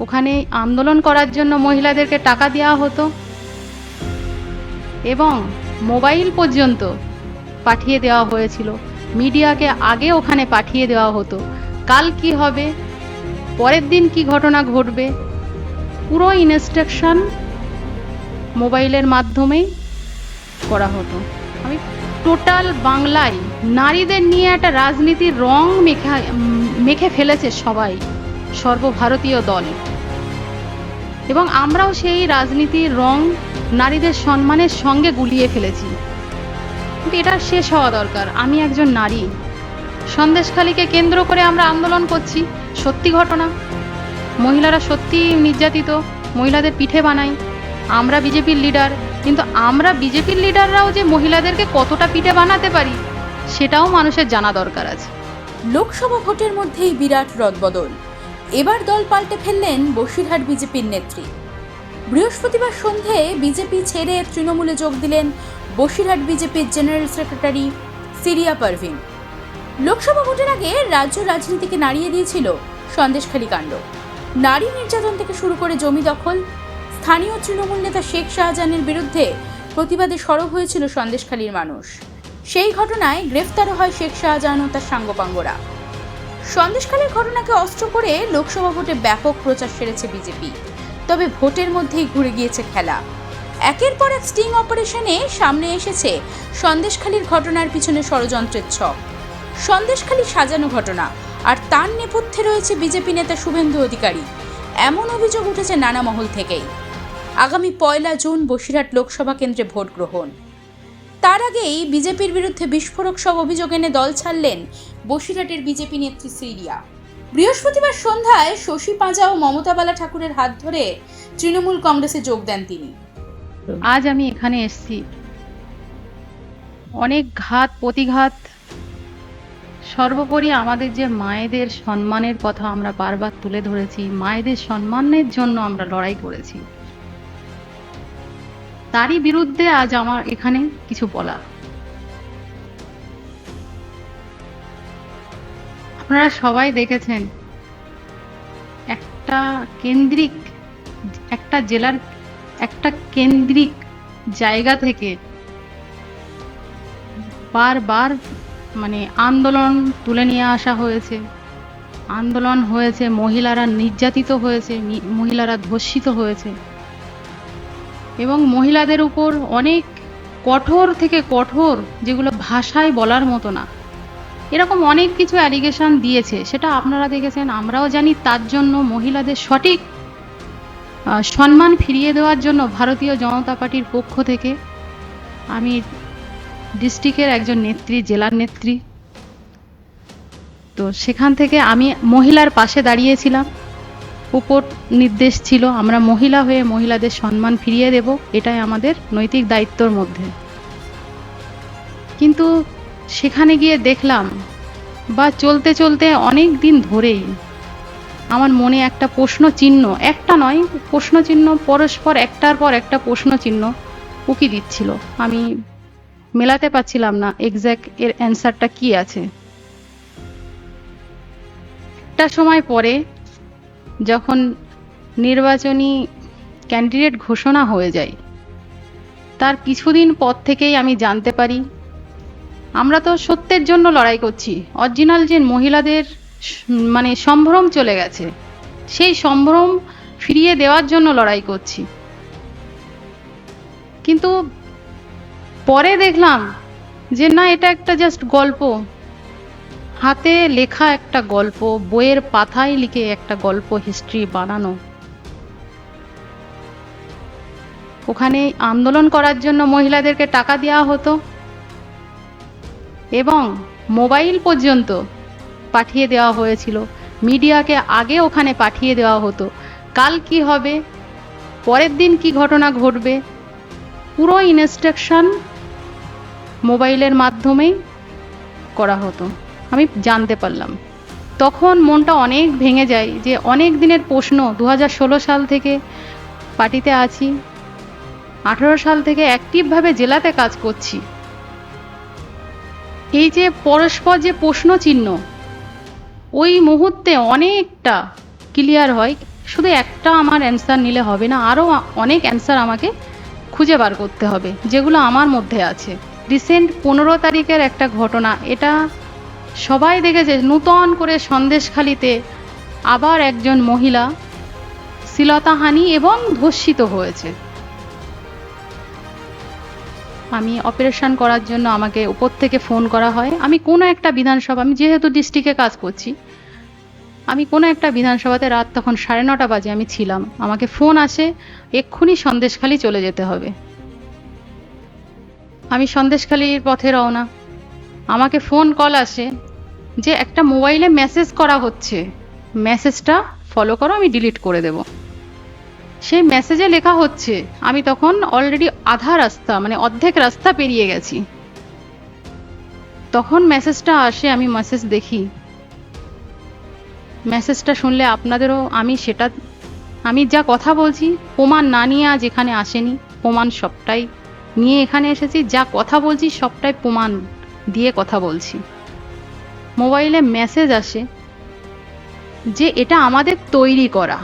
ওখানে আন্দোলন করার জন্য মহিলাদেরকে টাকা দেওয়া হতো এবং মোবাইল পর্যন্ত পাঠিয়ে দেওয়া হয়েছিল। মিডিয়াকে আগে ওখানে পাঠিয়ে দেওয়া হতো। কাল কি হবে? পরের দিন কি ঘটনা ঘটবে? পুরো ইনস্ট্রাকশন মোবাইলের মাধ্যমেই করা হতো। আমি টোটাল বাংলায় নারীদের নিয়ে একটা রাজনীতির রং মেখে মেখে ফেলেছে সবাই। সর্বভারতীয় দল। এবং আমরাও সেই রাজনীতির রং নারীদের সম্মানের সঙ্গে গুলিয়ে ফেলেছি। কিন্তু এটা শেষ হওয়া দরকার। আমি একজন নারী। সন্দেশখালীকে কেন্দ্র করে আমরা আন্দোলন করছি। সত্যি ঘটনা। মহিলারা সত্যি নির্যাতিত। মহিলাদের পিঠে বানাই। আমরা বিজেপির লিডার। কিন্তু আমরা বিজেপির লিডাররাও যে মহিলাদেরকে কতটা পিঠে বানাতে পারি, সেটাও মানুষের জানা দরকার আছে। লোকসভা ভোটের মধ্যেই বিরাট রদবদল। এবার দল পাল্টে ফেললেন বসিরহাট বিজেপির নেত্রী। বৃহস্পতিবার সন্ধে বিজেপি ছেড়ে তৃণমূলে যোগ দিলেন বসিরহাট বিজেপির general secretary Syria Parvin. Lok Sabha ভোটের আগে রাজ্য রাজনীতিকে নাড়িয়ে দিয়েছিল সন্দেশখালী কাণ্ড। নারী নির্যাতন থেকে শুরু করে জমি দখল, স্থানীয় তৃণমূল নেতা শেখ শাহজাহানের বিরুদ্ধে প্রতিবাদে সরব হয়েছিল সন্দেশখালীর মানুষ। সেই ঘটনায় গ্রেফতারও হয় শেখ শাহজাহান ও তার সাঙ্গপাঙ্গরা। সন্দেশখালীর ঘটনাকে অস্ত্র করে লোকসভা ভোটে ব্যাপক প্রচার সেরেছে বিজেপি। তবে ভোটের মধ্যেই ঘুরে গিয়েছে খেলা। একের পর এক স্টিং অপারেশনে সামনে এসেছে সন্দেশখালীর ঘটনার পিছনে ষড়যন্ত্রের ছক। সন্দেশখালী সাজানো ঘটনা, আর তার নেপথ্যে রয়েছে বিজেপি নেতা শুভেন্দু অধিকারী। এমন অভিযোগ উঠেছে নানা মহল থেকেই। আগামী পয়লা জুন বসিরহাট লোকসভা কেন্দ্রে ভোট গ্রহণ। তার আগেই বিজেপির বিরুদ্ধে বিস্ফোরক সব অভিযোগ এনে দল ছাড়লেন বসিরহাটের বিজেপি নেত্রী সিরিয়া। বৃহস্পতিবার সন্ধ্যায় শশী পাঁজা ও মমতা বালা ঠাকুরের হাত ধরে তৃণমূল কংগ্রেসে যোগ দেন তিনি। আজ আমি এখানে এসেছি। অনেক ঘাত, প্রতিঘাত, সর্বোপরি আমাদের যে মায়েদের সম্মানের কথা আমরা বারবার তুলে ধরেছি, মায়েদের সম্মানের জন্য আমরা লড়াই করেছি। তারই বিরুদ্ধে আজ আমার এখানে কিছু বলা। আপনারা সবাই দেখেছেন, একটা কেন্দ্রিক, একটা জেলার, একটা কেন্দ্রিক জায়গা থেকে বারবার মানে আন্দোলন তুলে নিয়ে আসা হয়েছে। আন্দোলন হয়েছে, মহিলারা নির্যাতিত হয়েছে মহিলারা ধর্ষিত হয়েছে। এবং মহিলাদের উপর অনেক কঠোর থেকে কঠোর যেগুলো ভাষায় বলার মতো না। এরকম অনেক কিছু অ্যালিগেশন দিয়েছে, সেটা আপনারা দেখেছেন, আমরাও জানি, তার জন্য মহিলাদের সঠিক সম্মান ফিরিয়ে দেওয়ার জন্য ভারতীয় জনতা পার্টির পক্ষ থেকে আমি ডিস্ট্রিক্টের একজন নেত্রী, জেলার নেত্রী। তো সেখান থেকে আমি মহিলার পাশে দাঁড়িয়েছিলাম। উপর নির্দেশ ছিল, আমরা মহিলা হয়ে মহিলাদের সম্মান ফিরিয়ে দেব, এটাই আমাদের নৈতিক দায়িত্বর মধ্যে। কিন্তু সেখানে গিয়ে দেখলাম, বা চলতে চলতে অনেক দিন ধরেই আমার মনে একটা প্রশ্ন চিহ্ন, একটা নয়, প্রশ্ন চিহ্ন পরস্পর একটার পর একটা প্রশ্ন চিহ্ন উকি দিচ্ছিল। আমি মেলাতে পারছিলাম না এক্স্যাক্ট এর অ্যান্সারটা কি আছে। একটা সময় পরে যখন নির্বাচনী ক্যান্ডিডেট ঘোষণা হয়ে যায়, তার কিছুদিন পর থেকেই আমি জানতে পারি, আমরা তো সত্যের জন্য লড়াই করছি। অরিজিনাল যে মহিলাদের মানে সম্ভ্রম চলে গেছে, সেই সম্ভ্রম ফিরিয়ে দেওয়ার জন্য লড়াই করছি। কিন্তু পরে দেখলাম যে না, এটা একটা জাস্ট গল্প। হাতে লেখা একটা গল্প, বইয়ের পাতায় লিখে একটা গল্প হিস্ট্রি বানানো। ওখানে আন্দোলন করার জন্য মহিলাদেরকে টাকা দেওয়া হতো এবং মোবাইল পর্যন্ত পাঠিয়ে দেওয়া হয়েছিল। মিডিয়াকে আগে ওখানে পাঠিয়ে দেওয়া হতো। কাল কি হবে? পরের দিন কি ঘটনা ঘটবে? পুরো ইনস্ট্রাকশন মোবাইলের মাধ্যমেই করা হতো। আমি জানতে পারলাম। তখন মনটা অনেক ভেঙে যায় যে অনেক দিনের প্রশ্ন দু হাজার ষোলো সাল থেকে পার্টিতে আছি, আঠারো সাল থেকে অ্যাক্টিভভাবে জেলাতে কাজ করছি। এই যে পরস্পর যে প্রশ্ন চিহ্ন, ওই মুহূর্তে অনেকটা ক্লিয়ার হয়, শুধু একটা আমার অ্যান্সার নিলে হবে না, আরও অনেক অ্যান্সার আমাকে খুঁজে বার করতে হবে, যেগুলো আমার মধ্যে আছে। রিসেন্ট পনেরো তারিখের একটা ঘটনা, এটা সবাই দেখেছে নূতন করে সন্দেশখালিতে আবার একজন মহিলা শ্লীলতাহানি এবং ধর্ষিত হয়েছে। আমি অপারেশন করার জন্য আমাকে উপর থেকে ফোন করা হয়। আমি কোনো একটা বিধানসভা, আমি যেহেতু ডিস্ট্রিক্টে কাজ করছি, আমি কোনো একটা বিধানসভাতে রাত তখন সাড়ে নটা বাজে আমি ছিলাম। আমাকে ফোন আসে, এক্ষুনি সন্দেশখালি চলে যেতে হবে। আমি সন্দেশখালির পথে রওনা। আমাকে ফোন কল আসে যে একটা মোবাইলে মেসেজ করা হচ্ছে। মেসেজটা ফলো করো, আমি ডিলিট করে দেব। সেই মেসেজে লেখা হচ্ছে, আমি তখন অলরেডি আধা রাস্তা মানে অর্ধেক রাস্তা পেরিয়ে গেছি। তখন মেসেজটা আসে, আমি মেসেজ দেখি। মেসেজটা শুনলে আপনাদেরও, আমি সেটা, আমি যা কথা বলছি, প্রমাণ না নিয়ে আজ এখানে আসেনি। প্রমাণ সবটাই নিয়ে এখানে এসেছি, যা কথা বলছি সবটাই প্রমাণ। দিয়ে কথা বলছি। মোবাইলে মেসেজ আসে যে এটা আমাদের তৈরি করা।